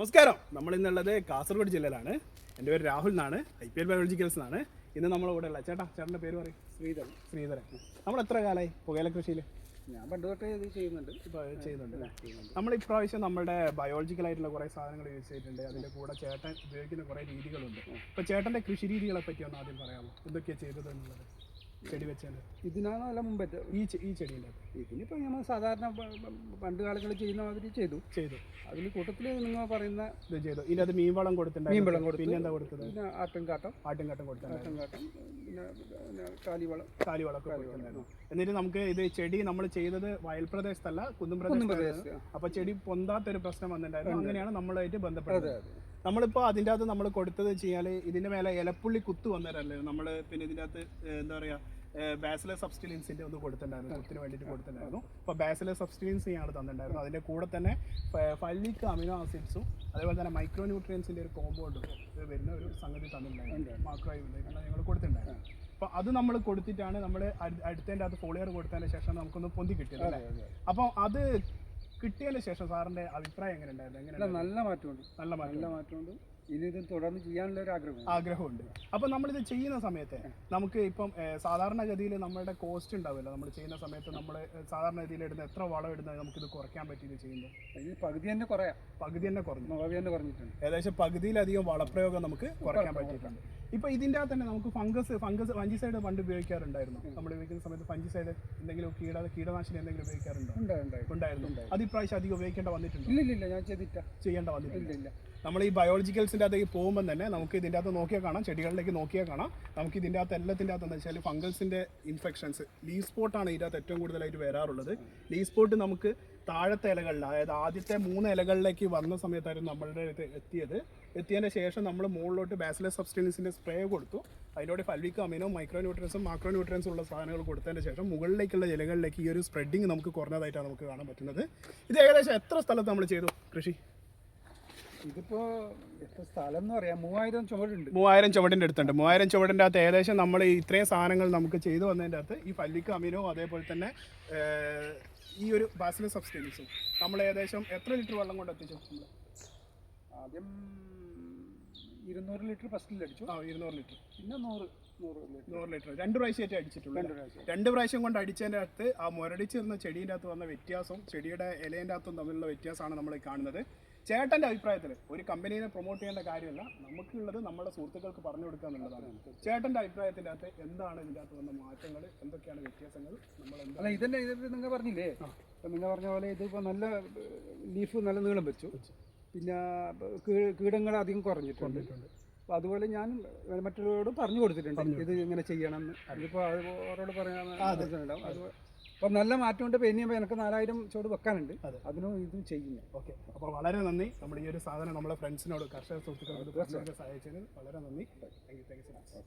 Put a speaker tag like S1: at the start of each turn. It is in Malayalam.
S1: നമസ്കാരം. നമ്മൾ ഇന്നുള്ളത് കാസർഗോഡ് ജില്ലയിലാണ്. എന്റെ പേര് രാഹുൽ എന്നാണ്. ഐ പി എൽ ബയോളജിക്കൽസ് എന്നാണ്. ഇന്ന് നമ്മളെ കൂടെ ഉള്ള ചേട്ടാ ചേട്ടന്റെ പേര് പറയും.
S2: ശ്രീധരൻ.
S1: ശ്രീധരൻ. നമ്മൾ എത്ര കാലമായി പുകയില കൃഷിയിൽ
S2: ഞാൻ പണ്ട് തൊട്ടേ ഇത് ചെയ്യുന്നുണ്ട്.
S1: ചെയ്യുന്നുണ്ട് അല്ലേ? നമ്മൾ ഇപ്രാവശ്യം നമ്മുടെ ബയോളജിക്കലായിട്ടുള്ള കുറേ സാധനങ്ങൾ യൂസ് ചെയ്തിട്ടുണ്ട്. അതിന്റെ കൂടെ ചേട്ടൻ ഉപയോഗിക്കുന്ന കുറേ രീതികളുണ്ട്. അപ്പോൾ ചേട്ടന്റെ കൃഷി രീതികളെ പറ്റി ഒന്ന് ആദ്യം പറയാമോ? എന്തൊക്കെയാണ് ചെയ്തത് എന്നുള്ളത്? ചെടി വെച്ചാൽ
S2: ഇതിനാണ് അല്ല മുമ്പത്തെ?
S1: ഈ ഈ ചെടിയിന്റെ
S2: ഇതിനിപ്പോൾ നമ്മൾ സാധാരണ പണ്ട് കാലങ്ങളിൽ ചെയ്യുന്ന മാതിരി ചെയ്തു.
S1: ചെയ്തു.
S2: അതിന് കൂട്ടത്തിൽ നിങ്ങൾ പറയുന്ന
S1: ഇത് ചെയ്തു. ഇനി അത് മീൻ വളം മീൻവളം
S2: മീൻ വളം കൊടുത്തു.
S1: പിന്നെ എന്താ കൊടുത്തത്?
S2: പിന്നെ ആട്ടുംകാട്ടം.
S1: ആട്ടുംകാട്ടം കൊടുത്തിട്ടുണ്ടായിരുന്നു.
S2: ആട്ടുംകാട്ടം പിന്നെ കാലിവളം.
S1: കാലി വളമൊക്കെ കൊടുത്തിട്ടുണ്ടായിരുന്നു. എന്നിട്ട് നമുക്ക് ഇത് ചെടി നമ്മൾ ചെയ്തത് വയൽ പ്രദേശത്തല്ല കുന്നും പ്രദേശത്ത്
S2: പ്രദേശത്ത്.
S1: അപ്പൊ ചെടി പൊന്താത്തൊരു പ്രശ്നം വന്നിട്ടുണ്ടായിരുന്നു. അങ്ങനെയാണ് നമ്മളായിട്ട് ബന്ധപ്പെട്ടത് നമ്മളിപ്പോൾ അതിന്റെ അകത്ത് നമ്മൾ കൊടുത്തത് വെച്ചാൽ ഇതിന്റെ മേലെ ഇലപ്പുള്ളി കുത്ത് വന്നതല്ലേ? നമ്മൾ പിന്നെ ഇതിന്റെ അകത്ത് എന്താ പറയാ ബാസിലെ സബ്സ്റ്റിലിൻസിന്റെ ഒന്ന് കൊടുത്തിട്ടുണ്ടായിരുന്നു. കുത്തിന് വേണ്ടിയിട്ട് കൊടുത്തിട്ടുണ്ടായിരുന്നു. അപ്പോൾ ബാസിലെ സബ്സ്റ്റിലിൻസ് ഞങ്ങൾ തന്നിട്ടുണ്ടായിരുന്നു. അതിന്റെ കൂടെ തന്നെ ഫല്ലിക് അമിനോ ആസിഡ്സും അതേപോലെ തന്നെ മൈക്രോ ന്യൂട്രിയൻസിന്റെ ഒരു കോമ്പൗണ്ട് വരുന്ന ഒരു സംഗതി തന്നിട്ടുണ്ടായിരുന്നു. മാക്രോ ഞങ്ങൾ കൊടുത്തിട്ടുണ്ടായിരുന്നു. അപ്പോൾ അത് നമ്മൾ കൊടുത്തിട്ടാണ് നമ്മൾ അടുത്തതിന്റെ അകത്ത് ഫോളിയർ കൊടുത്തതിന് ശേഷം നമുക്കൊന്ന് പൊന്തി കിട്ടിയത് അപ്പോൾ അത് കിട്ടിയതിന് ശേഷം സാറിന്റെ അഭിപ്രായം എങ്ങനെ ഉണ്ടായിരുന്നു എങ്ങനെ
S2: നല്ല മാറ്റമുണ്ട്.
S1: നല്ല
S2: നല്ല മാറ്റമുണ്ട്. ഇനി ഇത് തുടർന്ന് ചെയ്യാനുള്ള ഒരു ആഗ്രഹം
S1: ആഗ്രഹമുണ്ട്. അപ്പോൾ നമ്മളിത് ചെയ്യുന്ന സമയത്ത് നമുക്ക് ഇപ്പം സാധാരണ സാധാരണഗതിയിൽ നമ്മുടെ കോസ്റ്റ് ഉണ്ടാവില്ല നമ്മൾ ചെയ്യുന്ന സമയത്ത് നമ്മൾ സാധാരണഗതിയിൽ ഇടുന്ന എത്ര വളം ഇടുന്നത് നമുക്കിത് കുറയ്ക്കാൻ പറ്റിയത് ചെയ്യുമ്പോൾ?
S2: ഇത് പകുതി തന്നെ കുറയാം.
S1: പകുതി തന്നെ കുറഞ്ഞു.
S2: പകുതി തന്നെ കുറഞ്ഞിട്ടുണ്ട്.
S1: ഏകദേശം പകുതിയിലധികം വളപ്രയോഗം നമുക്ക് കുറയ്ക്കാൻ പറ്റിയിട്ടുണ്ട്. ഇപ്പൊ ഇതിന്റെ അകത്ത് തന്നെ നമുക്ക് ഫംഗസ് ഫംഗസ് ഫഞ്ചിസൈഡ് പണ്ട് ഉപയോഗിക്കാറുണ്ടായിരുന്നു. നമ്മൾ ഉപയോഗിക്കുന്ന സമയത്ത് ഫഞ്ചിസൈഡ് എന്തെങ്കിലും കീട കീടനാശിനി എന്തെങ്കിലും ഉപയോഗിക്കാറുണ്ടോ?
S2: ഉണ്ടായി ഉണ്ടായി
S1: ഉണ്ടായിരുന്നു. അത് ഇപ്രാവശ്യം അധികം ഉപയോഗിക്കേണ്ട വന്നിട്ടുണ്ട്?
S2: ഇല്ല ഇല്ല ഞാൻ ചെയ്തിട്ടില്ല.
S1: ചെയ്യേണ്ട വന്നിട്ടില്ല.
S2: ഇല്ല ഇല്ല
S1: നമ്മൾ ഈ ബയോളജിക്കൽസിന്റെ അകത്തേക്ക് പോകുമ്പോൾ തന്നെ നമുക്ക് ഇതിന്റെ അകത്ത് നോക്കിയാൽ കാണാം ചെടികളിലേക്ക് നോക്കിയാൽ കാണാം. നമുക്ക് ഇതിന്റെ അകത്ത് എല്ലാത്തിന്റെ അകത്ത് എന്ന് വെച്ചാൽ ഫംഗൽസിന്റെ ഇൻഫെക്ഷൻസ് ലീ സ്പോട്ടാണ് ഇതിന്റെ അകത്ത് ഏറ്റവും കൂടുതലായിട്ട് വരാറുള്ളത്. ലീ സ്പോട്ട് നമുക്ക് താഴത്തെ ഇലകളിൽ അതായത് ആദ്യത്തെ മൂന്ന് ഇലകളിലേക്ക് വന്ന സമയത്തായിരുന്നു നമ്മളുടെ അടുത്ത് എത്തിയത്. എത്തിയതിന് ശേഷം നമ്മൾ മുകളിലോട്ട് ബാസിലസ് സബ്സ്റ്റൻസിന്റെ സ്പ്രേ കൊടുത്തു. അതിനോട് ഫൽവിക്ക് അമിനോ മൈക്രോ ന്യൂട്രിയൻസും മാക്രോ ന്യൂട്രിയൻസും ഉള്ള സാധനങ്ങൾ കൊടുത്തതിന് ശേഷം മുകളിലേക്കുള്ള ഇലകളിലേക്ക് ഈ ഒരു സ്പ്രെഡിങ് നമുക്ക് കുറഞ്ഞതായിട്ടാണ് നമുക്ക് കാണാൻ പറ്റുന്നത്. ഇത് ഏകദേശം എത്ര സ്ഥലത്ത് നമ്മൾ ചെയ്തു കൃഷി?
S2: ഇതിപ്പോ എത്ര സ്ഥലം എന്ന് പറയാം. മൂവായിരം ചുവടുണ്ട്.
S1: മൂവായിരം ചുവടിന്റെ അടുത്തുണ്ട്. മൂവായിരം ചുവടിന്റെ അകത്ത് ഏകദേശം നമ്മൾ ഇത്രയും സാധനങ്ങൾ നമുക്ക് ചെയ്തു വന്നതിന്റെ അകത്ത് ഈ പല്ലിക്കും അമിനോ അതേപോലെ തന്നെ ഈ ഒരു ബാസിലെ സബ്സ്റ്റൻസും നമ്മൾ ഏകദേശം എത്ര ലിറ്റർ വെള്ളം കൊണ്ട് എത്തിച്ചു?
S2: ആദ്യം ഇരുന്നൂറ് ലിറ്റർ ഫസ്റ്റിൽ അടിച്ചു.
S1: ആ ഇരുന്നൂറ് ലിറ്റർ.
S2: പിന്നെ നൂറ് നൂറ് ലിറ്റർ.
S1: നൂറ് ലിറ്റർ. രണ്ട് പ്രാവശ്യമായിട്ട് അടിച്ചിട്ടുള്ളൂ.
S2: രണ്ട്? പ്രാവശ്യം.
S1: രണ്ട് പ്രാവശ്യം കൊണ്ട് അടിച്ചതിന്റെ അകത്ത് ആ മുരടിച്ചിരുന്ന ചെടീന്റെ അകത്ത് വന്ന വ്യത്യാസവും ചെടിയുടെ ഇലേന്റെ അകത്തും തമ്മിലുള്ള വ്യത്യാസമാണ് നമ്മൾ കാണുന്നത്. ചേട്ടന്റെ അഭിപ്രായത്തിൽ ഒരു കമ്പനീനെ പ്രൊമോട്ട് ചെയ്യേണ്ട കാര്യമല്ല. നമുക്കുള്ളത് നമ്മുടെ സുഹൃത്തുക്കൾക്ക് പറഞ്ഞു കൊടുക്കുക എന്നുള്ളതാണ്. ചേട്ടന്റെ അഭിപ്രായത്തിന്റെ അകത്ത് എന്താണ് ഇതിന്റെ അകത്ത് വന്ന മാറ്റങ്ങൾ? എന്തൊക്കെയാണ് വ്യത്യാസങ്ങൾ? നമ്മൾ
S2: അല്ല ഇതന്നെ ഇത് നിങ്ങൾ പറഞ്ഞില്ലേ? നിങ്ങൾ പറഞ്ഞ പോലെ ഇതിപ്പോൾ നല്ല ലീഫ് നല്ല നീളം വെച്ചു. പിന്നെ കീടങ്ങൾ അധികം കുറഞ്ഞിട്ടുണ്ട്. അപ്പോൾ അതുപോലെ ഞാൻ മറ്റുള്ളവരോട് പറഞ്ഞു കൊടുത്തിട്ടുണ്ട്. ഇത് ഇങ്ങനെ ചെയ്യണം എന്ന് ഇതിപ്പോൾ അത് അവരോട് പറയാൻ ആവശ്യമുണ്ടാവും. അത് അപ്പം നല്ല മാറ്റമുണ്ട്. ഉണ്ട് ഇനിയും എനിക്ക് നാലായിരം ചോട് വെക്കാനുണ്ട്.
S1: അതെ.
S2: അതിനും ഇതും ചെയ്യുന്നു
S1: ഓക്കെ. അപ്പോൾ വളരെ നന്ദി. നമ്മുടെ ഈ ഒരു സാധനം നമ്മളെ ഫ്രണ്ട്സിനോട് കർഷക സുഹൃത്തുക്കളോട് സഹായിച്ചതിന് വളരെ നന്ദി. Thank you thank you so much